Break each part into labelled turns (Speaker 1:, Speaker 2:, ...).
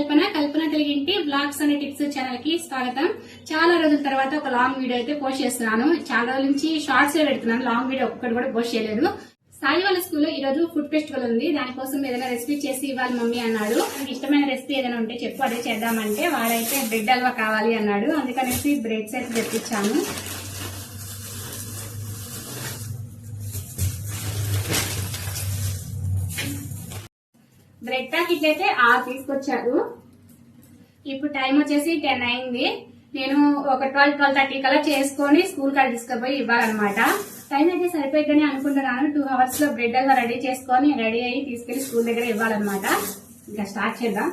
Speaker 1: కల్పన కల్పన తెలుగింటి బ్లాగ్స్ అనే టిప్స్ ఛానల్కి స్వాగతం. చాలా రోజుల తర్వాత ఒక లాంగ్ వీడియో అయితే పోస్ట్ చేస్తున్నాను. చాలా రోజుల నుంచి షార్ట్స్ పెడుతున్నాను. లాంగ్ వీడియో ఒక్కటి కూడా పోస్ట్ చేయలేదు. సాయి వాళ్ళ స్కూల్లో ఈ రోజు ఫుడ్ ఫెస్టివల్ ఉంది. దానికోసం ఏదైనా రెసిపీ చేసి ఇవ్వాలి మమ్మీ అన్నాడు. నాకు ఇష్టమైన రెసిపీ ఏదైనా ఉంటే చెప్పు. అదే చేద్దామంటే వాడైతే బ్రెడ్ హల్వా కావాలి అన్నాడు. అందుకనేసి బ్రెడ్స్ అయితే తెప్పించాను. బ్రెడ్ ప్యాకెట్ అయితే ఆరు తీసుకొచ్చారు. ఇప్పుడు టైం వచ్చేసి టెన్ అయింది. నేను ఒక ట్వెల్వ్ ట్వెల్వ్ థర్టీ కల్లా చేసుకొని స్కూల్ కాడ తీసుకుపోయి ఇవ్వాలన్నమాట. టైం అయితే సరిపోయిందని అనుకుంటున్నాను. టూ అవర్స్లో బ్రెడ్ అలా రెడీ చేసుకొని రెడీ అయ్యి తీసుకెళ్ళి స్కూల్ దగ్గర ఇవ్వాలన్నమాట. ఇంకా స్టార్ట్ చేద్దాం.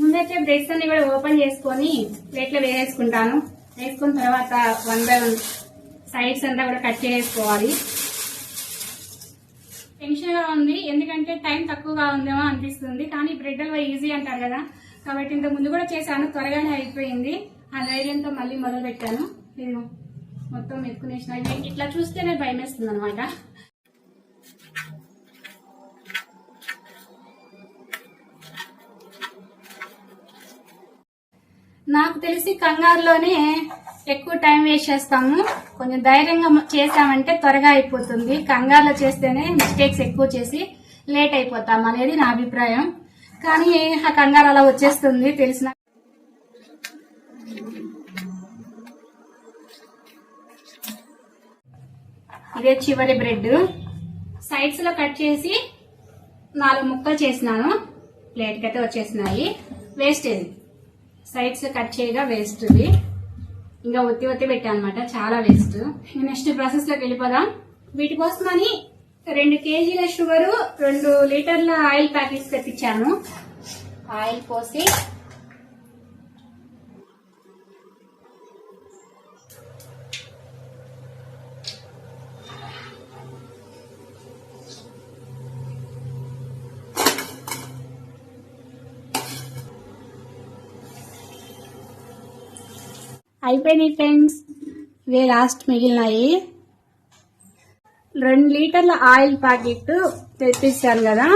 Speaker 1: ముందైతే బ్రెడ్స్ అన్ని కూడా ఓపెన్ చేసుకొని ప్లేట్లో వేసేసుకుంటాను. వేసుకున్న తర్వాత వన్ బై వన్ సైడ్స్ అంతా కూడా కట్ చేసుకోవాలి. టెన్షన్గా ఉంది. ఎందుకంటే టైం తక్కువగా ఉందేమో అనిపిస్తుంది. కానీ బ్రెడ్ హల్వా ఈజీ అంటారు కదా. కాబట్టి ఇంత ముందు కూడా చేశాను. త్వరగానే అయిపోయింది. ఆ ధైర్యంతో మళ్ళీ మొదలు పెట్టాను ఇది మొత్తం ఎత్తుకునేసిన ఇట్లా చూస్తేనే భయం వేస్తుంది అనమాట నాకు తెలిసి కంగారులోనే ఎక్కువ టైం వేస్ట్ చేస్తాము. కొంచెం ధైర్యంగా చేసామంటే త్వరగా అయిపోతుంది. కంగారులో చేస్తేనే మిస్టేక్స్ ఎక్కువ చేసి లేట్ అయిపోతాం అనేది నా అభిప్రాయం. కానీ ఆ కంగారు అలా వచ్చేస్తుంది తెలిసిన ఇదే చివరి బ్రెడ్. సైడ్స్లో కట్ చేసి నాలుగు ముక్కలు చేసినాను. ప్లేట్కి అయితే వచ్చేసినాయి. వేస్ట్ ఇది సైడ్స్ కట్ చేయగా వేస్ట్ ఇది ఇంకా ఒత్తి ఒత్తి పెట్టాను అనమాట చాలా వేస్ట్. నెక్స్ట్ ప్రాసెస్లోకి వెళ్ళిపోదాం. వీటి కోసమని రెండు కేజీల షుగరు రెండు లీటర్ల ఆయిల్ ప్యాకెట్స్ తెప్పించాను. ఆయిల్ పోసి అయిపోయినాయి ఫ్రెండ్స్. ఇవే లాస్ట్ మిగిలినాయి. రెండు లీటర్ల ఆయిల్ ప్యాకెట్ తెప్పించాను కదా.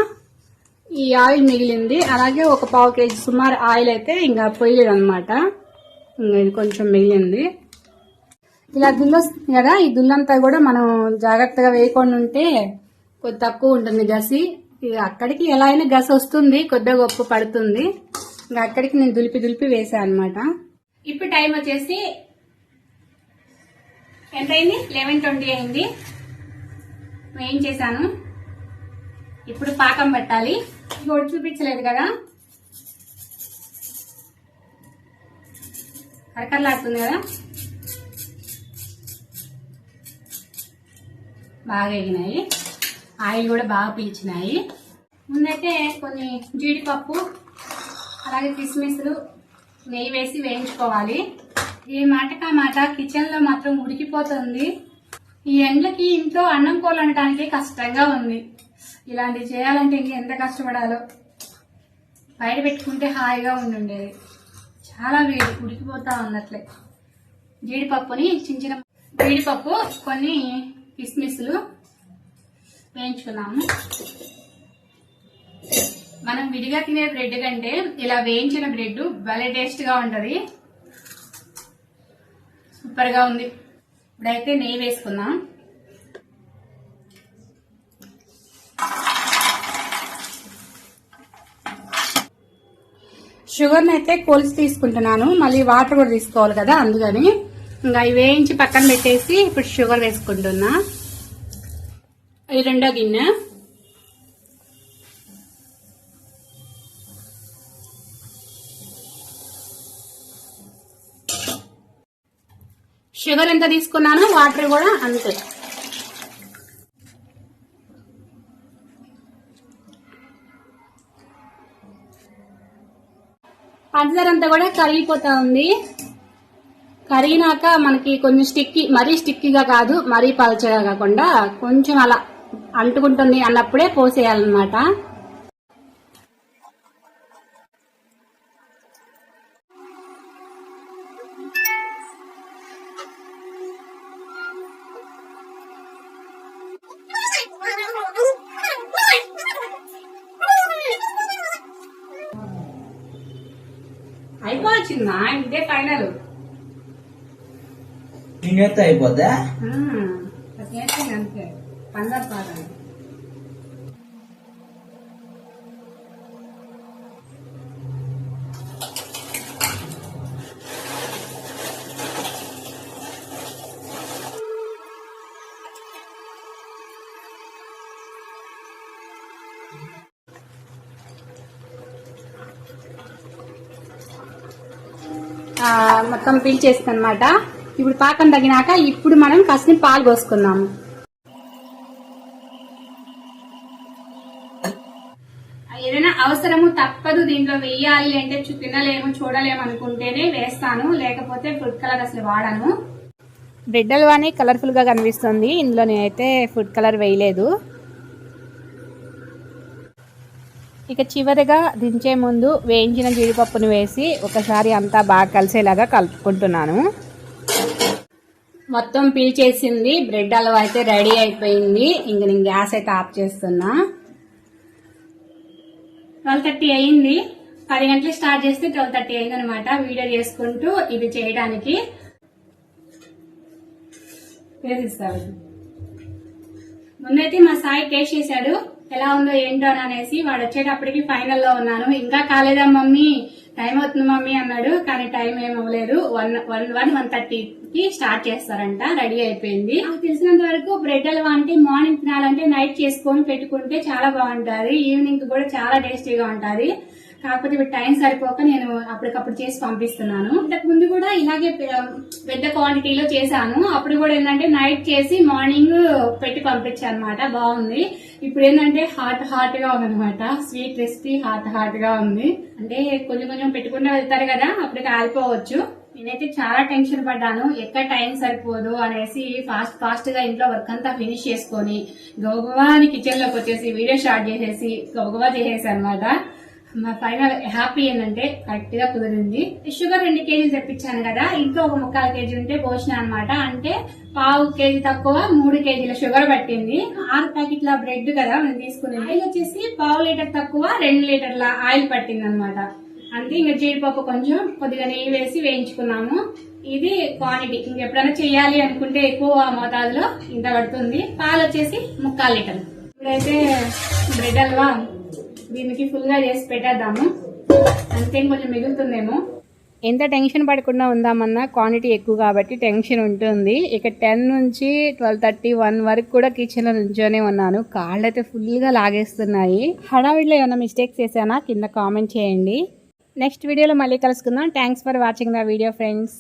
Speaker 1: ఈ ఆయిల్ మిగిలింది. అలాగే ఒక పావు కేజీ సుమారు ఆయిల్ అయితే ఇంకా పోయలేదు అనమాట ఇంకా ఇది కొంచెం మిగిలింది. ఇలా దుల్లు వస్తుంది కదా ఈ దుల్లంతా కూడా మనం జాగ్రత్తగా వేయకుండా ఉంటే కొద్ది తక్కువ ఉంటుంది గసి. ఇక అక్కడికి ఎలా అయినా గస వస్తుంది కొద్దిగా గొప్ప పడుతుంది. ఇంకా అక్కడికి నేను దులిపి దులిపి వేసాను అనమాట ఇప్పుడు టైం వచ్చేసి ఎంత అయింది లెవెన్ ట్వంటీ అయింది. ఏం చేశాను? ఇప్పుడు పాకం పెట్టాలి. ఇంకోటి చూపించలేదు కదా. కరకరలాడుతుంది కదా. బాగా ఎగినాయి. ఆయిల్ కూడా బాగా పీల్చినాయి. ముందైతే కొన్ని జీడిపప్పు అలాగే కిస్మిస్లు నెయ్యి వేసి వేయించుకోవాలి. ఈ మాటకా మాట కిచెన్లో మాత్రం ఉడికిపోతుంది. ఈ ఎండ్లకి ఇంట్లో అన్నం కోలనడానికి కష్టంగా ఉంది. ఇలాంటివి చేయాలంటే ఇంక ఎంత కష్టపడాలో? బయట పెట్టుకుంటే హాయిగా ఉండుండేది. చాలా వేడి ఉడికిపోతా ఉన్నట్లే. జీడిపప్పుని చిన్న చిన్న జీడిపప్పు కొన్ని కిస్మిస్లు వేయించుకున్నాము మనం విడిగా తినే బ్రెడ్ కంటే ఇలా వేయించిన బ్రెడ్ భలే టేస్ట్గా ఉంటది. సూపర్గా ఉంది. ఇప్పుడైతే నెయ్యి వేసుకుందాం. షుగర్ని అయితే కొలిసి తీసుకుంటున్నాను. మళ్ళీ వాటర్ కూడా తీసుకోవాలి కదా అందుకని. ఇంకా అవి వేయించి పక్కన పెట్టేసి ఇప్పుడు షుగర్ వేసుకుంటున్నా. ఈ రెండో గిన్నె. షుగర్ ఎంత తీసుకున్నానో వాటర్ కూడా అంతే. పంచదార అంతా కూడా కరిగిపోతా ఉంది. కరిగినాక మనకి కొంచెం స్టిక్కీ మరీ స్టిక్కీగా కాదు మరీ పలచగా కాకుండా కొంచెం అలా అంటుకుంటుంది అన్నప్పుడే పోసేయాలన్నమాట. అయిపోవచ్చిందా ఇదే ఫైనల్
Speaker 2: ఇంకెత్తే అయిపోద్దా?
Speaker 1: అంతే. పందరు పాదాలు. మొత్తం పీల్చేస్తుంది అనమాట ఇప్పుడు పాకం తగినాక ఇప్పుడు మనం ఫస్ట్ పాలు పోసుకుందాము. ఏదైనా అవసరము తప్పదు దీంట్లో వెయ్యాలి అంటే తినలేము చూడలేము అనుకుంటేనే వేస్తాను. లేకపోతే ఫుడ్ కలర్ అసలు వాడను. బ్రెడ్ హల్వాని కలర్ఫుల్గా కనిపిస్తుంది. ఇందులో నేనైతే ఫుడ్ కలర్ వేయలేదు. ఇక చివరిగా దించే ముందు వేయించిన జీడిపప్పును వేసి ఒకసారి అంతా బాగా కలిసేలాగా కలుపుకుంటున్నాను. మొత్తం పీల్చేసింది బ్రెడ్ హల్వా అయితే రెడీ అయిపోయింది. ఇంక నేను గ్యాస్ అయితే ఆఫ్ చేస్తున్నా. ట్వెల్వ్ థర్టీ అయింది. పది గంటలు స్టార్ట్ చేస్తే ట్వెల్వ్ థర్టీ అయింది అనమాట వీడియో చేసుకుంటూ ఇది చేయడానికి. వేసిస్తాను ముందైతే మా సాయి టేస్ట్ చేశాడు. ఎలా ఉందో ఏంటో అని అనేసి వాడు వచ్చేటప్పటికి ఫైనల్లో ఉన్నాను. ఇంకా కాలేదా మమ్మీ? టైం అవుతుంది మమ్మీ అన్నాడు. కానీ టైం ఏం అవ్వలేదు. వన్ వన్ వన్ వన్ థర్టీకి స్టార్ట్ చేస్తారంట. రెడీ అయిపోయింది. నాకు తెలిసినంత వరకు బ్రెడ్ హల్వా అంటే మార్నింగ్ తినాలంటే నైట్ చేసుకొని పెట్టుకుంటే చాలా బాగుంటది. ఈవినింగ్ కూడా చాలా టేస్టీగా ఉంటది. కాకపోతే ఇప్పుడు టైం సరిపోక నేను అప్పటికప్పుడు చేసి పంపిస్తున్నాను. ఇంతకు ముందు కూడా ఇలాగే పెద్ద క్వాంటిటీలో చేశాను. అప్పుడు కూడా ఏంటంటే నైట్ చేసి మార్నింగ్ పెట్టి పంపించాను అనమాట బాగుంది. ఇప్పుడు ఏంటంటే హాట్ హాట్గా ఉందన్నమాట. స్వీట్ రెసిపీ హాట్ హాట్గా ఉంది. అంటే కొంచెం కొంచెం పెట్టుకుంటూ వెళ్తారు కదా అప్పటికి కాలిపోవచ్చు నేనైతే చాలా టెన్షన్ పడ్డాను. ఎక్కడ టైం సరిపోదు అనేసి ఫాస్ట్ ఫాస్ట్గా ఇంట్లో వర్క్ అంతా ఫినిష్ చేసుకొని గబగబా అని కిచెన్లోకి వచ్చేసి వీడియో స్టార్ట్ చేసేసి గబగబా చేసేసి అనమాట మా ఫైనల్ హ్యాపీ ఏంటంటే కరెక్ట్గా కుదిరింది. షుగర్ రెండు కేజీలు తెప్పించాను కదా ఇంట్లో ఒక ముక్కాలు కేజీ ఉంటే పోసిన అనమాట అంటే పావు కేజీ తక్కువ మూడు కేజీల షుగర్ పట్టింది. ఆరు ప్యాకెట్ల బ్రెడ్ కదా మనం తీసుకునేది. ఆయిల్ వచ్చేసి పావు లీటర్ తక్కువ రెండు లీటర్ల ఆయిల్ పట్టింది అనమాట అంతే ఇంకా జీడిపప్పు కొంచెం కొద్దిగా నెయ్యి వేసి వేయించుకున్నాము. ఇది క్వాంటిటీ ఇంకెప్పుడైనా చేయాలి అనుకుంటే ఎక్కువ మోతాదులో ఇంత పడుతుంది. పాలు వచ్చేసి ముక్కాలు లీటర్ ఇప్పుడైతే బ్రెడ్ అల్వా? దీనికి ఫుల్గా చేసి పెట్టేద్దాము. అంతే కొంచెం మిగులుతుందేమో. ఎంత టెన్షన్ పడకుండా ఉందామన్నా క్వాంటిటీ ఎక్కువ కాబట్టి టెన్షన్ ఉంటుంది. ఇక టెన్ నుంచి ట్వెల్వ్ థర్టీ వన్ వరకు కూడా కిచెన్లో నుంచోనే ఉన్నాను. కాళ్ళు అయితే ఫుల్గా లాగేస్తున్నాయి. హడావిడిలో ఏమైనా మిస్టేక్స్ చేశానా? కింద కామెంట్ చేయండి. నెక్స్ట్ వీడియోలో మళ్ళీ కలుసుకుందాం. Thanks for watching the video friends